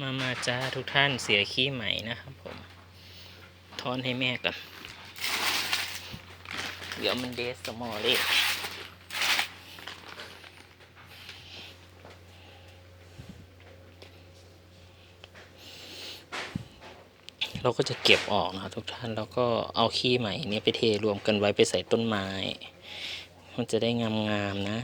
มา มาจ้าทุกท่านเสียขี้ใหม่นะครับผมทอนให้แม่ก่อน เดี๋ยวมันเดสสมอเลยเราก็จะเก็บออกนะทุกท่านแล้วก็เอาขี้ใหม่เนี้ยไปเทรวมกันไว้ไปใส่ต้นไม้ มันจะได้งามๆนะ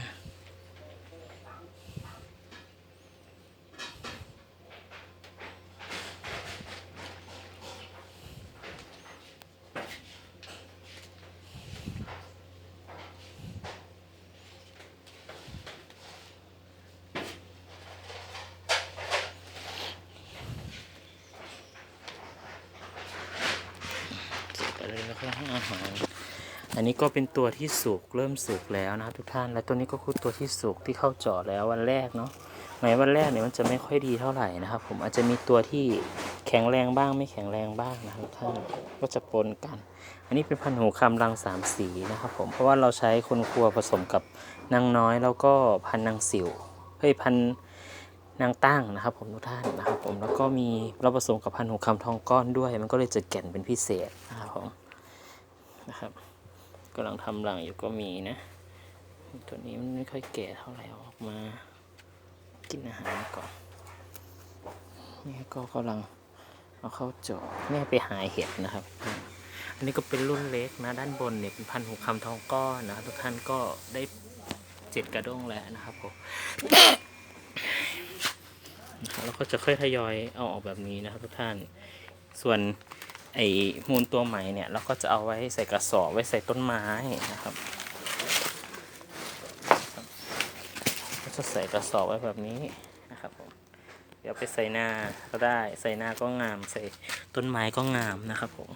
เสร็จไปเลย แล้วก็ให้อาหาร อันนี้ก็เป็นตัวที่สุกเริ่มสุกแล้วนะทุกท่าน และตัวนี้ก็คือตัวที่สุกที่เข้าจาะแล้ววันแรกเนาะหมายวันแรกเนี่ยมันจะไม่ค่อยดีเท่าไหร่นะครับ ผมอาจจะมีตัวที่แข็งแรงบ้างไม่แข็งแรงบ้างนะครับทุกท่านก็จะปนกัน อันนี้เป็นพันธุ์หูคำรังสามสีนะครับผมเพราะว่าเราใช้คนครัวผสมกับนางน้อยแล้วก็พันนางสิวเฮ้ยพันนางตั้งนะครับ ผมทุกท่านนะครับ ผมแล้วก็มีเราผสมกับพันธุ์หูคำทองก้อนด้วย มันก็เลยจะแก่นเป็นพิเศษนะครับผม นะครับกำลังทำรังอยู่ก็มีนะ ตัวนี้มันไม่ค่อยแก่เท่าไหร่ออกมา กินอาหารก่อนแม่ก็กำลังเอาเข้าจาะแม่ไปหาเห็ดนะครับ อันนี้ก็เป็นรุ่นเล็กนะด้านบนเนี่ยเป็นพันธุ์หูคำทองก้อนนะครับทุกท่านก็ได้เจ็ดกระด้งแล้วนะครับผมแล้วก็จะค่อยทยอยเอาออกแบบนี้นะครับทุกท่าน ส่วน ไอ้มูลตัวใหม่เนี่ยเราก็จะเอาไว้ใส่กระสอบไว้ใส่ต้นไม้นะครับก็จะใส่กระสอบไว้แบบนี้นะครับผมเดี๋ยวไปใส่หน้าก็ได้ใส่หน้าก็งามใส่ต้นไม้ก็งามนะครับผม